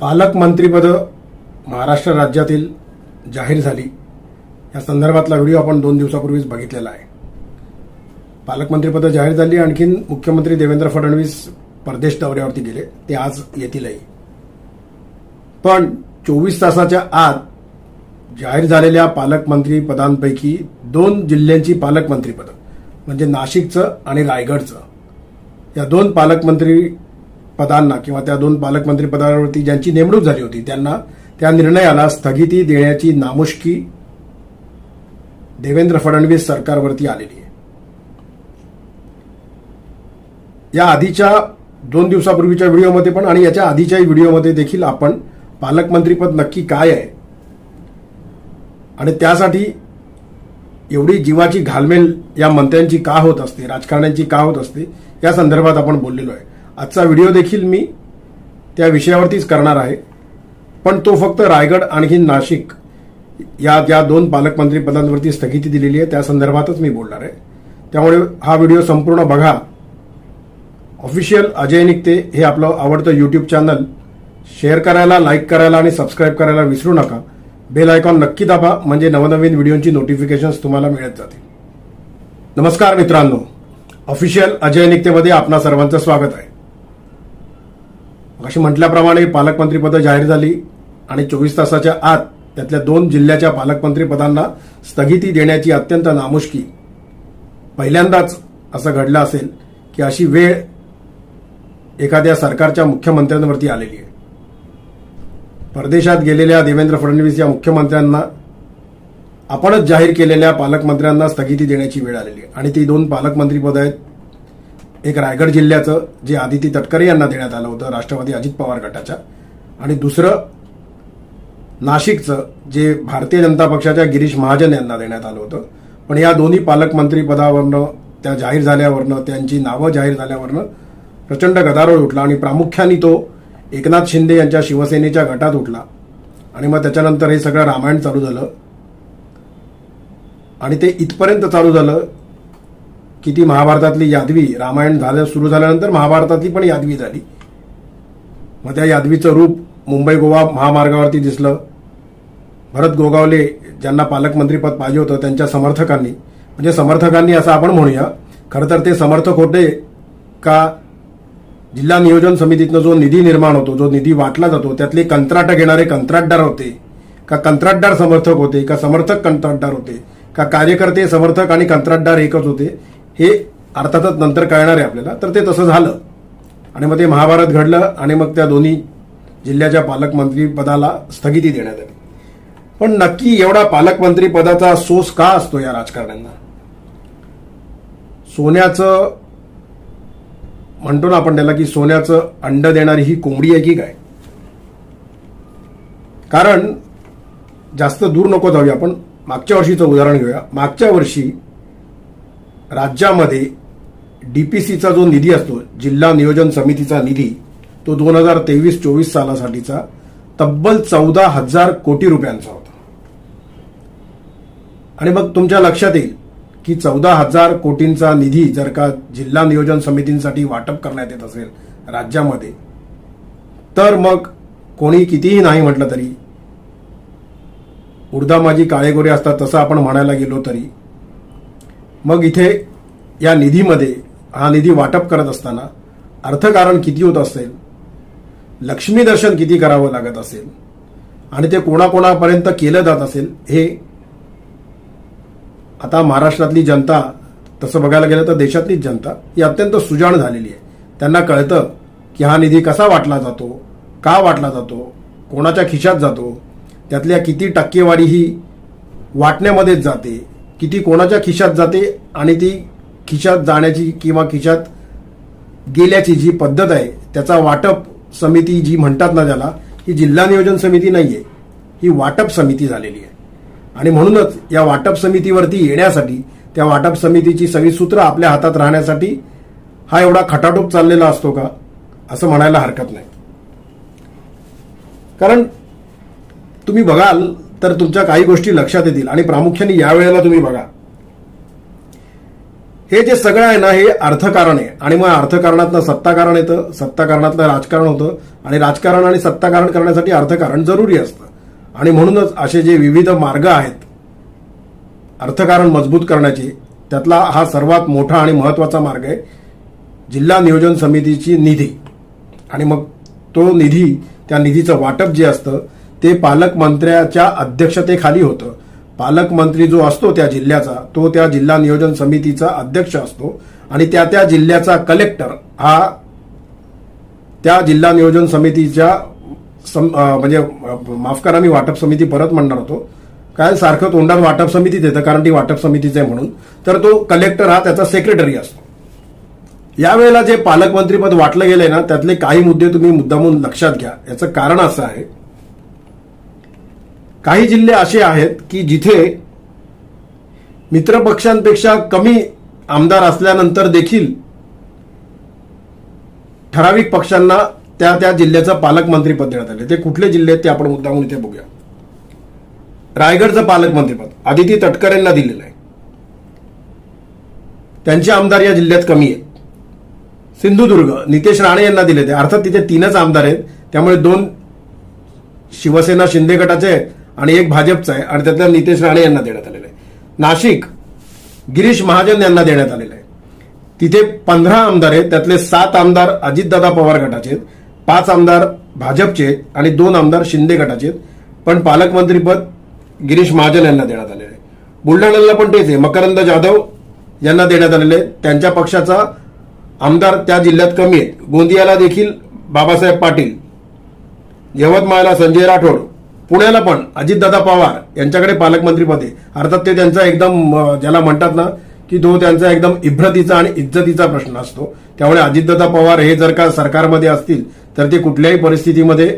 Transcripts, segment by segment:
पालकमंत्रीपदं महाराष्ट्र राज्यातील जाहीर झाली. या संदर्भातला व्हिडिओ आपण दोन दिवसापूर्वीच बघितलेला आहे. पालकमंत्रीपदं जाहीर झाली आणखीन मुख्यमंत्री देवेंद्र फडणवीस परदेश दौऱ्यावरती गेले. ते आज येतीलही. पण चोवीस तासाच्या आत जाहीर झालेल्या पालकमंत्री पदांपैकी दोन जिल्ह्यांची पालकमंत्रीपदं म्हणजे नाशिकचं आणि रायगडचं. या दोन पालकमंत्री पदांना किंवा त्या दोन पालकमंत्री पदावरती ज्यांची नेमणूक झाली होती त्यांना त्या निर्णयाला स्थगिती देण्याची नामुष्की देवेंद्र फडणवीस सरकारवरती आलेली आहे. या आधीच्या दोन दिवसापूर्वीच्या व्हिडिओमध्ये पण आणि याच्या आधीच्याही व्हिडिओमध्ये देखील आपण पालकमंत्रीपद नक्की काय आहे? आणि त्यासाठी एवढी जीवाची घालमेल या मंत्र्यांची का होत असते राजकारण्यांची का होत असते या संदर्भात आपण बोललेलो आहे. आजचा व्हिडिओ देखील मी त्या विषयावरतीच करणार आहे. पण तो फक्त रायगड आणखी नाशिक या ज्या दोन पालकमंत्री पदांवरती स्थगिती दिलेली आहे. त्या संदर्भातच मी बोलणार आहे. त्यामुळे हा व्हिडिओ संपूर्ण बघा. ऑफिशियल अजय निघते हे आपलं आवडतं यूट्यूब चॅनल शेअर करायला लाईक करायला आणि सबस्क्राईब करायला विसरू नका. बेल आयकॉन नक्की दाबा म्हणजे नवनवीन व्हिडिओची नोटिफिकेशन्स तुम्हाला मिळत जातील. नमस्कार मित्रांनो. ऑफिशियल अजय निकतेमध्ये आपणा सर्वांचं स्वागत आहे. अशी म्हटल्याप्रमाणे पालकमंत्रीपदं जाहीर झाली आणि चोवीस तासाच्या आत त्यातल्या दोन जिल्ह्याच्या पालकमंत्रीपदांना स्थगिती देण्याची अत्यंत नामुष्की. पहिल्यांदाच असं घडलं असेल की अशी वेळ एखाद्या सरकारच्या मुख्यमंत्र्यांवरती आलेली आहे. परदेशात गेलेल्या देवेंद्र फडणवीस या मुख्यमंत्र्यांना आपणच जाहीर केलेल्या पालकमंत्र्यांना स्थगिती देण्याची वेळ आलेली आहे. आणि ती दोन पालकमंत्रीपद आहेत एक रायगड जिल्ह्याचं जे आदिती तटकरे यांना देण्यात आलं होतं राष्ट्रवादी अजित पवार गटाच्या. आणि दुसरं नाशिकचं जे भारतीय जनता पक्षाच्या गिरीश महाजन यांना देण्यात आलं होतं. पण या दोन्ही पालकमंत्री पदावरनं त्या जाहीर झाल्यावरनं त्यांची नावं जाहीर झाल्यावरनं प्रचंड गदारोळ उठला आणि प्रामुख्याने तो एकनाथ शिंदे यांच्या शिवसेनेच्या गटात उठला. आणि मग त्याच्यानंतर हे सगळं रामायण चालू झालं. आणि ते इथपर्यंत चालू झालं की ती महाभारतातली यादवी रामायण झालं सुरू झाल्यानंतर महाभारतातली पण यादवी झाली. मग त्या यादवीचं रूप मुंबई गोवा महामार्गावरती दिसलं. भरत गोगावले ज्यांना पालकमंत्रीपद पाहिजे होतं त्यांच्या समर्थकांनी. म्हणजे समर्थकांनी असं आपण म्हणूया. खरं तर ते समर्थक होते का? जिल्हा नियोजन समितीतनं जो निधी निर्माण होतो जो निधी वाटला जातो त्यातले कंत्राट घेणारे कंत्राटदार होते. का कंत्राटदार समर्थक होते का समर्थक कंत्राटदार होते का कार्यकर्ते समर्थक आणि कंत्राटदार एकच होते. हे अर्थातच नंतर कळणार आहे आपल्याला. तर ते तसं झालं. आणि मग ते महाभारत घडलं आणि मग त्या दोन्ही जिल्ह्याच्या पालकमंत्रीपदाला स्थगिती देण्यात आली. पण नक्की एवढा पालकमंत्रीपदाचा सोस का असतो या राजकारण्यांना? सोन्याचं म्हणतो ना आपण त्याला की सोन्याचं अंड देणारी ही कोंबडी आहे की काय? कारण जास्त दूर नको जाऊया आपण. मागच्या वर्षीचं उदाहरण घेऊया. मागच्या वर्षी राज्यामध्ये डीपीसीचा जो निधी असतो जिल्हा नियोजन समितीचा निधी तो दोन हजार तेवीस चोवीस सालासाठीचा तब्बल चौदा हजार कोटी रुपयांचा होता. आणि मग तुमच्या लक्षात येईल की चौदा हजार कोटींचा निधी जर का जिल्हा नियोजन समितींसाठी वाटप करण्यात येत असेल राज्यामध्ये तर मग कोणी कितीही नाही म्हटलं तरी उर्दा माझी काळेगोरे असतात तसं आपण म्हणायला गेलो तरी मग इथे या निधीमध्ये हा निधी वाटप करत असताना अर्थकारण किती होत असेल? लक्ष्मी दर्शन किती करावं लागत असेल? आणि ते कोणाकोणापर्यंत केलं जात असेल? हे आता महाराष्ट्रातली जनता तसं बघायला गेलं तर देशातलीच जनता ही अत्यंत सुजाण झालेली आहे. त्यांना कळतं की हा निधी कसा वाटला जातो का वाटला जातो कोणाच्या खिशात जातो त्यातल्या किती टक्केवारी ही वाटण्यामध्येच जाते की ती कोणाच्या खिशात जाते आणि ती खिशात जाण्याची किंवा खिशात गेल्याची जी पद्धत आहे त्याचा वाटप समिती जी म्हणतात ना ज्याला ही जिल्हा नियोजन समिती नाही आहे ही वाटप समिती झालेली आहे. आणि म्हणूनच या वाटप समितीवरती येण्यासाठी त्या वाटप समितीची सगळी सूत्र आपल्या हातात राहण्यासाठी हा एवढा खटाटोप चाललेला असतो का असं म्हणायला हरकत नाही. कारण तुम्ही बघाल तर तुमच्या काही गोष्टी लक्षात येतील आणि प्रामुख्याने या वेळेला तुम्ही बघा. हे जे सगळं आहे ना हे अर्थकारण आहे. आणि मग अर्थकारणातनं सत्ताकारण येतं सत्ताकारणातलं राजकारण होतं. आणि राजकारण आणि सत्ताकारण करण्यासाठी अर्थकारण जरुरी असतं. आणि म्हणूनच असे जे विविध मार्ग आहेत अर्थकारण मजबूत करण्याचे त्यातला हा सर्वात मोठा आणि महत्त्वाचा मार्ग आहे जिल्हा नियोजन समितीची निधी. आणि मग तो निधी त्या निधीचं वाटप जे असतं ते पालकमंत्र्याच्या अध्यक्षतेखाली होतं. पालकमंत्री जो असतो त्या जिल्ह्याचा तो त्या जिल्हा नियोजन समितीचा अध्यक्ष असतो आणि त्या त्या जिल्ह्याचा कलेक्टर हा त्या जिल्हा नियोजन समितीच्या सम- म्हणजे माफ करा मी वाटप समिती परत म्हणणार होतो. काय सारखं तोंडात वाटप समितीत येतं कारण ती वाटप समितीच आहे म्हणून. तर तो कलेक्टर हा त्याचा सेक्रेटरी असतो. यावेळेला जे पालकमंत्रीपद वाटलं गेलंय ना त्यातले काही मुद्दे तुम्ही मुद्दामून लक्षात घ्या. याचं कारण असं आहे काही जिल्हे असे आहेत की जिथे मित्रपक्षांपेक्षा कमी आमदार असल्यानंतर देखील ठराविक पक्षांना त्या त्या जिल्ह्याचं पालकमंत्रीपद देण्यात आले. ते कुठले जिल्हे आहेत ते आपण मुद्दामून इथे बघूया. रायगडचं पालकमंत्रीपद आदिती तटकर यांना दिलेलं आहे. त्यांचे आमदार या जिल्ह्यात कमी आहेत. सिंधुदुर्ग नितेश राणे यांना दिले ते अर्थात तिथे तीनच आमदार आहेत. त्यामुळे दोन शिवसेना शिंदे गटाचे आहेत. आणि एक भाजपचा आहे आणि त्यातल्या नितेश राणे यांना देण्यात आलेलं आहे. नाशिक गिरीश महाजन यांना देण्यात आलेलं आहे. तिथे पंधरा आमदार आहेत त्यातले सात आमदार अजितदादा पवार गटाचे आहेत पाच आमदार भाजपचे आहेत आणि दोन आमदार शिंदे गटाचे आहेत. पण पालकमंत्रीपद गिरीश महाजन यांना देण्यात आलेलं आहे. बुलढाण्याला पण तेच आहे. मकरंद जाधव यांना देण्यात आलेले आहे. त्यांच्या पक्षाचा आमदार त्या जिल्ह्यात कमी आहेत गोंदियाला देखील बाबासाहेब पाटील यवतमाळला संजय राठोड पुण्याला पण अजितदादा पवार यांच्याकडे पालकमंत्रीपद. आहे अर्थात ते त्यांचा एकदम ज्याला म्हणतात ना की तो त्यांचा एकदम इब्रतीचा आणि इज्जतीचा प्रश्न असतो. त्यामुळे अजितदादा पवार हे जर का सरकारमध्ये असतील तर ते कुठल्याही परिस्थितीमध्ये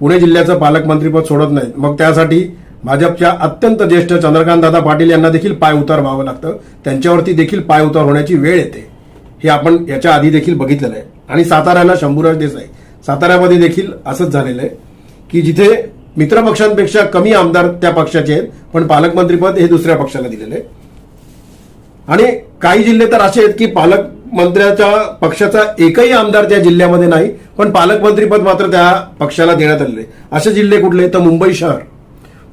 पुणे जिल्ह्याचं पालकमंत्रीपद सोडत नाहीत. मग त्यासाठी भाजपच्या अत्यंत ज्येष्ठ चंद्रकांतदादा पाटील यांना देखील पाय उतार व्हावं लागतं. त्यांच्यावरती देखील पाय उतार होण्याची वेळ येते. हे आपण याच्या आधी देखील बघितलेलं आहे. आणि साताऱ्याला शंभूराज देसाई. साताऱ्यामध्ये देखील असंच झालेलं आहे की जिथे मित्रपक्षांपेक्षा कमी आमदार त्या पक्षाचे आहेत पण पालकमंत्रीपद हे दुसऱ्या पक्षाला दिलेलं आहे. आणि काही जिल्हे तर असे आहेत की पालकमंत्र्याच्या पक्षाचा एकही आमदार त्या जिल्ह्यामध्ये नाही पण पालकमंत्रीपद मात्र त्या पक्षाला देण्यात आलेले असे जिल्हे कुठले तर मुंबई शहर.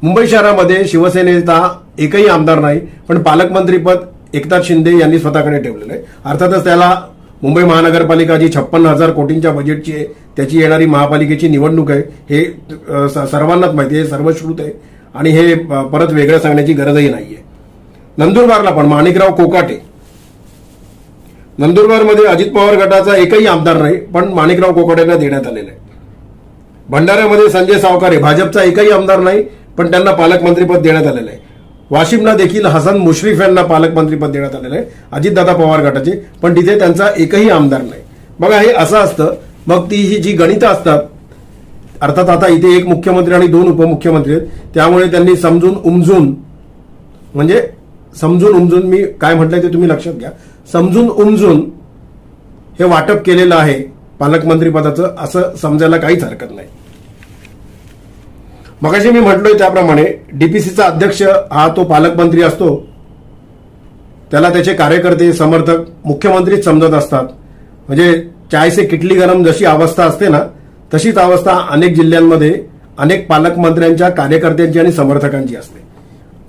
मुंबई शहरामध्ये शिवसेनेचा एकही आमदार नाही पण पालकमंत्रीपद एकनाथ शिंदे यांनी स्वतःकडे ठेवलेलं आहे. अर्थातच त्याला मुंबई महानगरपालिका जी छप्पन हजार कोटींच्या बजेटची आहे त्याची येणारी महापालिकेची निवडणूक आहे हे सर्वांनाच माहिती आहे सर्वश्रुत आहे. आणि हे परत वेगळं सांगण्याची गरजही नाहीये. नंदुरबारला पण माणिकराव कोकाटे. नंदुरबारमध्ये अजित पवार गटाचा एकही आमदार नाही पण माणिकराव कोकाटेंना देण्यात आलेला आहे. भंडाऱ्यामध्ये संजय सावकारे भाजपचा एकही आमदार नाही पण त्यांना पालकमंत्रीपद देण्यात आलेलं आहे. वाशिमला देखील हसन मुश्रीफ यांना पालकमंत्रीपद देण्यात आलेलं आहे अजितदादा पवार गटाचे पण तिथे त्यांचा एकही आमदार नाही. बघा हे असं असतं मग ती ही जी गणितं असतात अर्थात आता इथे एक मुख्यमंत्री आणि दोन उपमुख्यमंत्री आहेत त्यामुळे त्यांनी समजून उमजून म्हणजे समजून उमजून मी काय म्हटलंय ते तुम्ही लक्षात घ्या. समजून उमजून हे वाटप केलेलं आहे पालकमंत्री पदाचं असं समजायला काहीच हरकत नाही. मगाशी मी म्हटलोय त्याप्रमाणे डीपीसीचा अध्यक्ष हा तो पालकमंत्री असतो त्याला त्याचे कार्यकर्ते समर्थक मुख्यमंत्रीच समजत असतात. म्हणजे चायसे किटली गरम जशी अवस्था असते ना तशीच अवस्था अनेक जिल्ह्यांमध्ये अनेक पालकमंत्र्यांच्या कार्यकर्त्यांची आणि समर्थकांची असते.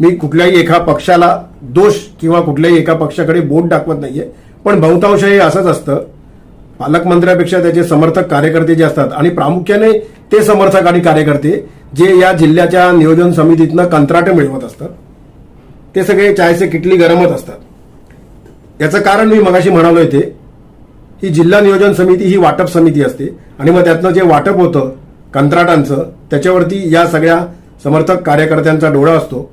मी कुठल्याही एका पक्षाला दोष किंवा कुठल्याही एका पक्षाकडे बोट दाखवत नाहीये पण बहुतांश हे असंच असतं. पालकमंत्र्यापेक्षा त्याचे समर्थक कार्यकर्ते जे असतात आणि प्रामुख्याने ते समर्थक आणि कार्यकर्ते जे या जिल्ह्याच्या नियोजन समितीतनं कंत्राट मिळवत असतात ते सगळे चायसे किटली गरमच असतात. याचं कारण मी मगाशी म्हणालो ते ही जिल्हा नियोजन समिती ही वाटप समिती असते. आणि मग त्यातनं जे वाटप होतं कंत्राटांचं त्याच्यावरती या सगळ्या समर्थक कार्यकर्त्यांचा डोळा असतो.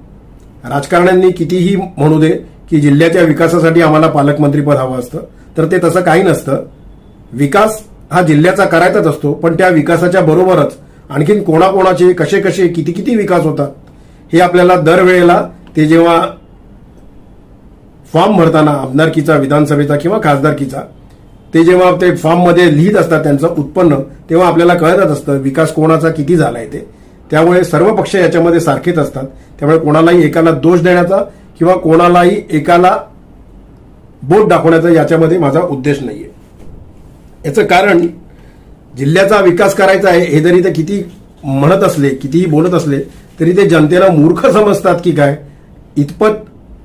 राजकारण्यांनी कितीही म्हणू दे की जिल्ह्याच्या विकासासाठी आम्हाला पालकमंत्रीपद हवं असतं. तर ते तसं काही नसतं. विकास हा जिल्ह्याचा करायचाच असतो पण त्या विकासाच्या बरोबरच आणखीन कोणाकोणाचे कसे कसे किती किती विकास होतात हे आपल्याला दरवेळेला ते जेव्हा फॉर्म भरताना आमदारकीचा विधानसभेचा किंवा खासदारकीचा ते जेव्हा ते फॉर्ममध्ये लिहित असतात त्यांचं उत्पन्न तेव्हा आपल्याला कळतच असतं विकास कोणाचा किती झालाय ते. त्यामुळे सर्व पक्ष याच्यामध्ये सारखेच असतात. त्यामुळे कोणालाही एकाला दोष देण्याचा किंवा कोणालाही एकाला बोट दाखवण्याचा याच्यामध्ये माझा उद्देश नाहीये. याचं कारण जिल्ह्याचा विकास करायचा आहे हे जरी ते किती म्हणत असले कितीही बोलत असले तरी ते जनतेला मूर्ख समजतात की काय? इतपत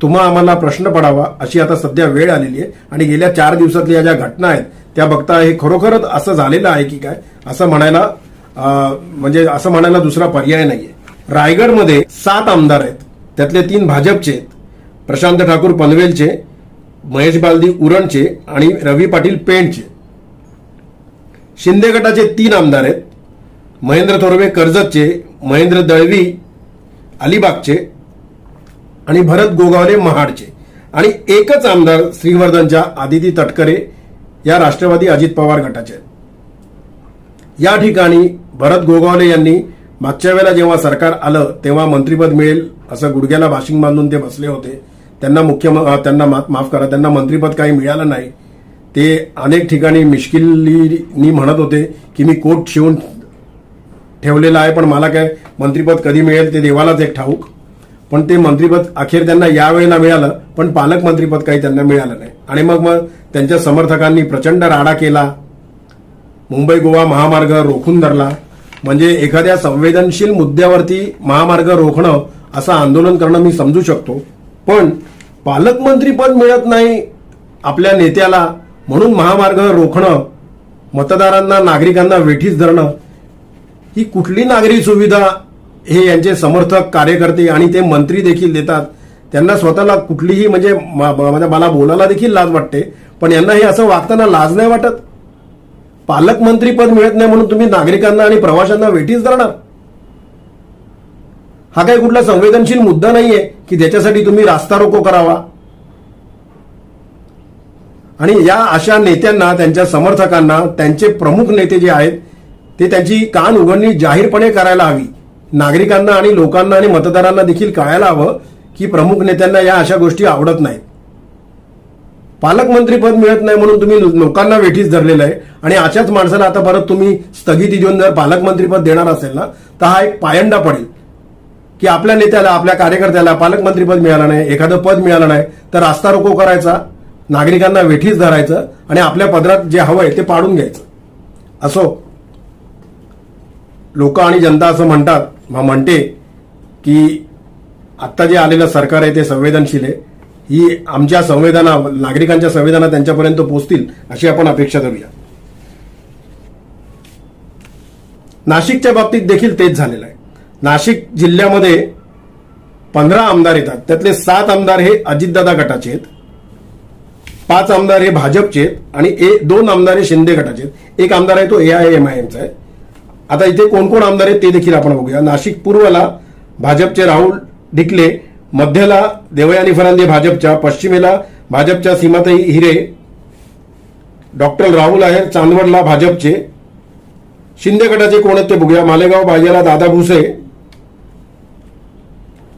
तुम्हा आम्हाला प्रश्न पडावा अशी आता सध्या वेळ आलेली आहे. आणि गेल्या चार दिवसातल्या ज्या घटना आहेत त्या बघता हे खरोखरच असं झालेलं आहे की काय? असं म्हणायला म्हणजे असं म्हणायला दुसरा पर्याय नाहीये. रायगडमध्ये सात आमदार आहेत. त्यातले तीन भाजपचे आहेत. प्रशांत ठाकूर पनवेलचे महेश बालदी उरणचे आणि रवी पाटील पेंडचे शिंदे गटाचे तीन आमदार आहेत. महेंद्र थोरवे कर्जतचे महेंद्र दळवी अलिबागचे आणि भरत गोगावले महाडचे. आणि एकच आमदार श्रीवर्धनच्या आदिती तटकरे या राष्ट्रवादी अजित पवार गटाचे. या ठिकाणी भरत गोगावले यांनी मागच्या वेळेला जेव्हा सरकार आलं तेव्हा मंत्रीपद मिळेल असं गुडघ्याला बाशिंग बांधून ते बसले होते. त्यांना मुख्य त्यांना माफ करा त्यांना मंत्रीपद काही मिळालं नाही. ते अनेक ठिकाणी मिश्किलीनी म्हणत होते की मी कोट शिवून ठेवलेला आहे पण मला काय मंत्रीपद कधी मिळेल ते देवालाच एक ठाऊक. पण ते मंत्रीपद अखेर त्यांना यावेळेला मिळालं पण पालकमंत्रीपद काही त्यांना मिळालं नाही. आणि मग मग त्यांच्या समर्थकांनी प्रचंड राडा केला. मुंबई गोवा महामार्ग रोखून धरला. म्हणजे एखाद्या संवेदनशील मुद्द्यावरती महामार्ग रोखणं असं आंदोलन करणं मी समजू शकतो. पण पालकमंत्रीपद मिळत नाही आपल्या नेत्याला म्हणून महामार्ग रोखणं मतदारांना नागरिकांना वेठीस धरणं ही कुठली नागरी सुविधा हे यांचे समर्थक कार्यकर्ते आणि ते मंत्री देखील देतात. त्यांना स्वतःला कुठलीही म्हणजे, म्हणजे मला बोलायला देखील लाज वाटते पण यांना हे असं वागताना लाज नाही वाटत? पालकमंत्री पद मिळत नाही म्हणून तुम्ही नागरिकांना आणि प्रवाशांना वेठीच धरणार? हा काही कुठला संवेदनशील मुद्दा नाहीये की ज्याच्यासाठी तुम्ही रास्ता रोको करावा. आणि या अशा नेत्यांना त्यांच्या समर्थकांना त्यांचे प्रमुख नेते जे आहेत ते त्यांची कान उघडणी जाहीरपणे करायला हवी. नागरिकांना आणि लोकांना आणि मतदारांना देखील कळायला हवं की प्रमुख नेत्यांना या अशा गोष्टी आवडत नाहीत. पालकमंत्री पद मिळत नाही म्हणून तुम्ही लोकांना वेठीस धरलेलं आहे आणि अशाच माणसाला आता परत तुम्ही स्थगिती देऊन जर पालकमंत्री पद देणार असेल ना तर हा एक पायंडा पडेल. की आपल्या नेत्याला आपल्या कार्यकर्त्याला पालकमंत्रीपद मिळालं नाही एखादं पद मिळालं नाही तर रास्ता रोको करायचा नागरिकांना वेठीस धरायचं आणि आपल्या पदरात जे हवंय ते पाडून घ्यायचं. असो. लोक आणि जनता असं म्हणतात मग म्हणते की आत्ता जे आलेलं सरकार आहे ते संवेदनशील आहे. ही आमच्या संवेदना नागरिकांच्या संवेदना त्यांच्यापर्यंत पोहोचतील अशी आपण अपेक्षा करूया नाशिकच्या बाबतीत देखील तेच झालेलं आहे. नाशिक जिल्ह्यामध्ये पंधरा आमदार येतात. त्यातले सात आमदार हे अजितदादा गटाचे आहेत. पाच आमदार हे भाजपचे आहेत आणि ए दोन आमदार हे शिंदे गटाचे आहेत. एक आमदार आहे तो ए आय एम आय एमचा आहे. आता इथे कोण कोण आमदार आहेत ते देखील आपण बघूया. नाशिक पूर्वला भाजपचे राहुल ढिकले मध्यला देवयानी फरांदे भाजपच्या पश्चिमेला भाजपच्या सीमाताई हिरे डॉक्टर राहुल आहेर चांदवडला भाजपचे. शिंदे गटाचे कोण आहेत ते बघूया. मालेगाव बाजाला दादा भुसे.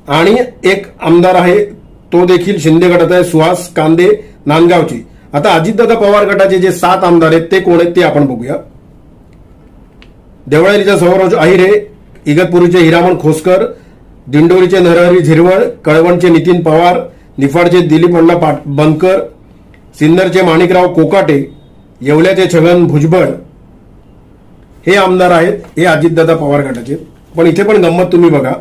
आणि एक आमदार आहे तो देखील शिंदे गटात आहे सुहास कांदे नांदगावची. आता अजितदादा पवार गटाचे जे सात आमदार आहेत ते कोण आहेत ते आपण बघूया. देवळालीच्या सौरज अहिरे इगतपुरीचे हिरामण खोसकर दिंडोरीचे नरहरी झिरवळ कळवणचे नितीन पवार निफाडचे दिलीप अण्णा पाट बनकर सिन्नरचे माणिकराव कोकाटे येवल्याचे छगन भुजबळ हे आमदार आहेत हे अजितदादा पवार गटाचे. पण इथे पण गंमत तुम्ही बघा.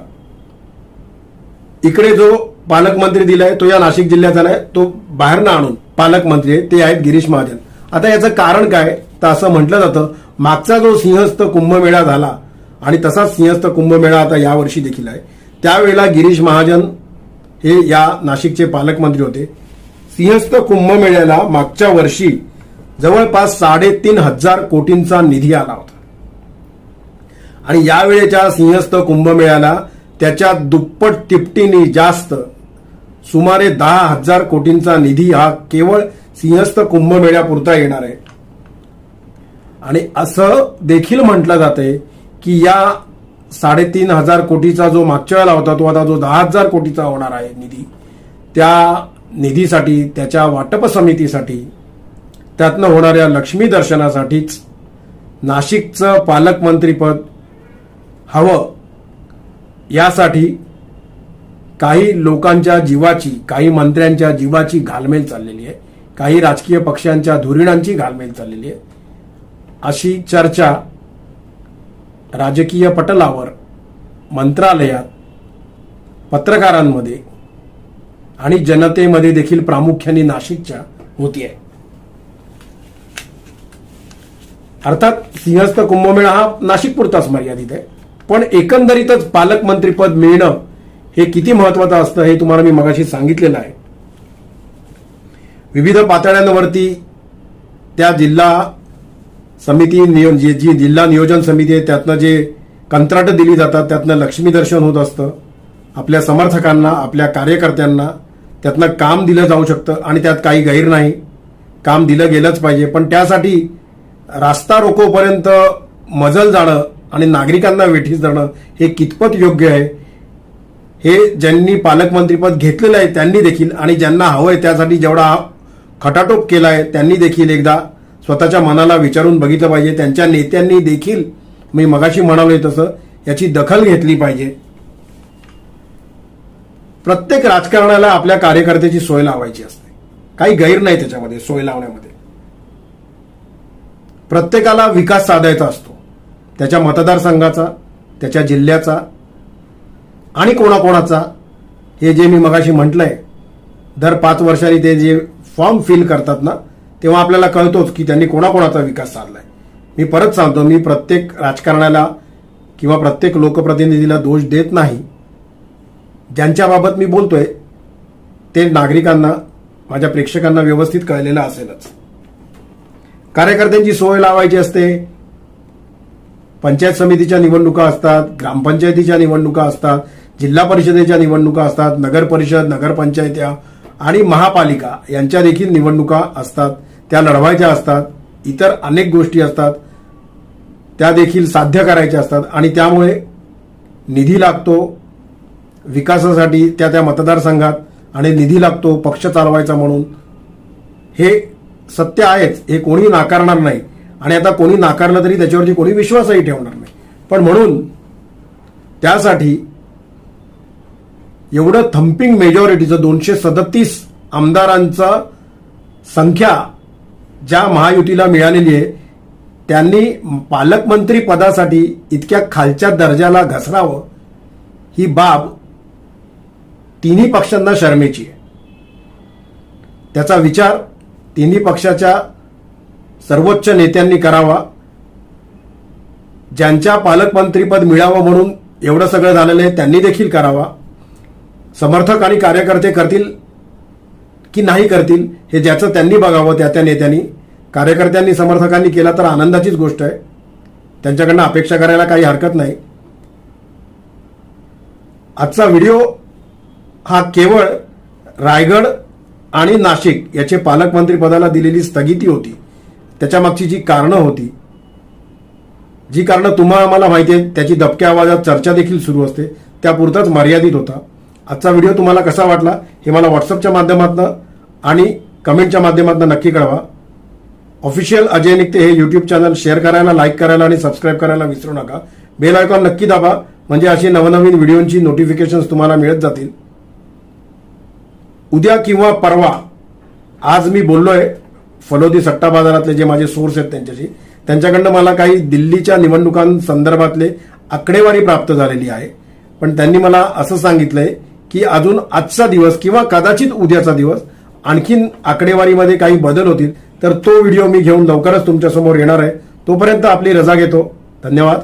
इकडे जो पालकमंत्री दिलाय तो या नाशिक जिल्ह्याचा नाही तो बाहेरनं आणून पालकमंत्री आहे ते आहेत गिरीश महाजन. आता याचं कारण काय? तर असं म्हटलं जातं मागचा जो सिंहस्थ कुंभमेळा झाला आणि तसाच सिंहस्थ कुंभमेळा आता यावर्षी देखील आहे. त्यावेळेला गिरीश महाजन हे या नाशिकचे पालकमंत्री होते. सिंहस्थ कुंभमेळ्याला मागच्या वर्षी जवळपास साडेतीन हजार कोटींचा निधी आला होता. आणि यावेळेच्या सिंहस्थ कुंभमेळ्याला त्याच्या दुप्पट तिपटीने जास्त सुमारे दहा हजार कोटींचा निधी हा केवळ सिंहस्थ कुंभमेळ्यापुरता येणार आहे. आणि असं देखील म्हटलं जाते की या साडेतीन हजार कोटीचा जो मागच्या वेळेला होता तो आता जो दहा हजार कोटीचा होणार आहे निधी त्या निधीसाठी त्याच्या वाटप समितीसाठी त्यातनं होणाऱ्या लक्ष्मी दर्शनासाठीच नाशिकचं पालकमंत्रीपद हवं. यासाठी काही लोकांच्या जीवाची काही मंत्र्यांच्या जीवाची घालमेल चाललेली आहे. काही राजकीय पक्षांच्या धुरीणांची घालमेल चाललेली आहे. अशी चर्चा राजकीय पटलावर मंत्रालयात पत्रकारांमध्ये आणि जनतेमध्ये देखील प्रामुख्याने नाशिकच्या होती आहे. अर्थात सिंहस्थ कुंभमेळा हा नाशिकपुरताच मर्यादित आहे. पण एकंदरीतच पालकमंत्रीपद मिळणं हे किती महत्वाचं असतं हे तुम्हाला मी मगाशी सांगितलेलं आहे. विविध पातळ्यांवरती त्या जिल्हा समिती नियो जी जी जिल्हा नियोजन समिती आहे त्यातनं जे कंत्राटं दिली जातात त्यातनं लक्ष्मी दर्शन होत असतं. आपल्या समर्थकांना आपल्या कार्यकर्त्यांना त्यातनं काम दिलं जाऊ शकतं आणि त्यात काही गैर नाही. काम दिलं गेलंच पाहिजे. पण त्यासाठी रास्ता रोकोपर्यंत मजल जाणं आणि नागरिकांना वेठीस जाणं हे कितपत योग्य आहे हे ज्यांनी पालकमंत्रीपद घेतलेलं आहे त्यांनी देखील आणि ज्यांना हवं आहे त्यासाठी जेवढा खटाटोप केला आहे त्यांनी देखील एकदा स्वतःच्या मनाला विचारून बघितलं पाहिजे. त्यांच्या नेत्यांनी देखील मी मगाशी म्हणालोय तसं याची दखल घेतली पाहिजे. प्रत्येक राजकारणाला आपल्या कार्यकर्त्याची सोय लावायची असते. काही गैर नाही त्याच्यामध्ये सोय लावण्यामध्ये. प्रत्येकाला विकास साधायचा असतो. त्याच्या मतदारसंघाचा त्याच्या जिल्ह्याचा आणि कोणाकोणाचा. हे जे मी मगाशी म्हटलंय दर पाच वर्षांनी ते जे फॉर्म फिल करतात ना तेव्हा आपल्याला कळतोच की त्यांनी कोणाकोणाचा विकास साधलाय मी परत सांगतो मी प्रत्येक राजकारणाला किंवा प्रत्येक लोकप्रतिनिधीला दोष देत नाही. ज्यांच्याबाबत मी बोलतोय ते नागरिकांना माझ्या प्रेक्षकांना व्यवस्थित कळलेलं असेलच. कार्यकर्त्यांची सोय लावायची असते. पंचायत समितीच्या निवडणुका असतात ग्रामपंचायतीच्या निवडणुका असतात जिल्हा परिषदेच्या निवडणुका असतात नगर परिषद नगरपंचायत्या आणि महापालिका यांच्या देखील निवडणुका असतात त्या लढवायच्या असतात इतर अनेक गोष्टी असतात त्या देखील साध्य करायच्या असतात आणि त्यामुळे निधी लागतो विकासासाठी त्या त्या मतदारसंघात आणि निधी लागतो पक्ष चालवायचा म्हणून. हे सत्य आहेच हे कोणी नाकारणार नाही. आणि आता कोणी नाकारलं तरी त्याच्यावरती कोणी विश्वासही ठेवणार नाही. पण म्हणून त्यासाठी एवढं थम्पिंग मेजॉरिटीचं दोनशे सदतीस आमदारांचा संख्या ज्या महायुतीला मिळालेली आहे त्यांनी पालकमंत्री पदासाठी इतक्या खालच्या दर्जाला घसरावं ही बाब तिन्ही पक्षांना शर्मेची आहे. त्याचा विचार तिन्ही पक्षाच्या सर्वोच्च नेत्यांनी करावा ज्यांच्या पालकमंत्रीपद मिळावं म्हणून एवढं सगळं झालेलं आहे त्यांनी देखील करावा. समर्थक आणि कार्यकर्ते करतील की नाही करतील हे ज्याचं त्यांनी बघावं त्या त्या नेत्यांनी कार्यकर्त्यांनी समर्थकांनी केला तर आनंदाचीच गोष्ट आहे. त्यांच्याकडनं अपेक्षा करायला काही हरकत नाही. आजचा व्हिडिओ हा केवळ रायगड आणि नाशिक याचे पालकमंत्रीपदाला दिलेली स्थगिती होती. त्याच्यामागची जी कारणं होती जी कारणं तुम्हाला आम्हाला माहिती आहेत त्याची दबक्या आवाजात चर्चा देखील सुरू असते. त्यापुरताच मर्यादित होता. आजचा व्हिडिओ तुम्हाला कसा वाटला हे मला व्हॉट्सअपच्या माध्यमातून आणि कमेंटच्या माध्यमातून नक्की कळवा. ऑफिशियल अजय निकते हे यूट्यूब चॅनल शेअर करायला लाईक करायला आणि सबस्क्राईब करायला विसरू नका. बेल आयकॉन नक्की दाबा. म्हणजे अशी नवनवीन व्हिडिओंची नोटिफिकेशन तुम्हाला मिळत जातील. उद्या किंवा परवा आज मी बोललोय फलोदी सट्टा बाजारातले जे माझे सोर्स आहेत त्यांच्याशी. त्यांच्याकडनं मला काही दिल्लीच्या निवडणुकांसंदर्भातले आकडेवारी प्राप्त झालेली आहे. पण त्यांनी मला असं सांगितलंय की अजून आजचा दिवस किंवा कदाचित उद्याचा दिवस आणखीन आकडेवारीमध्ये काही बदल होतील तर तो व्हिडिओ मी घेऊन लवकरच तुमच्यासमोर येणार आहे. तोपर्यंत आपली रजा घेतो. धन्यवाद.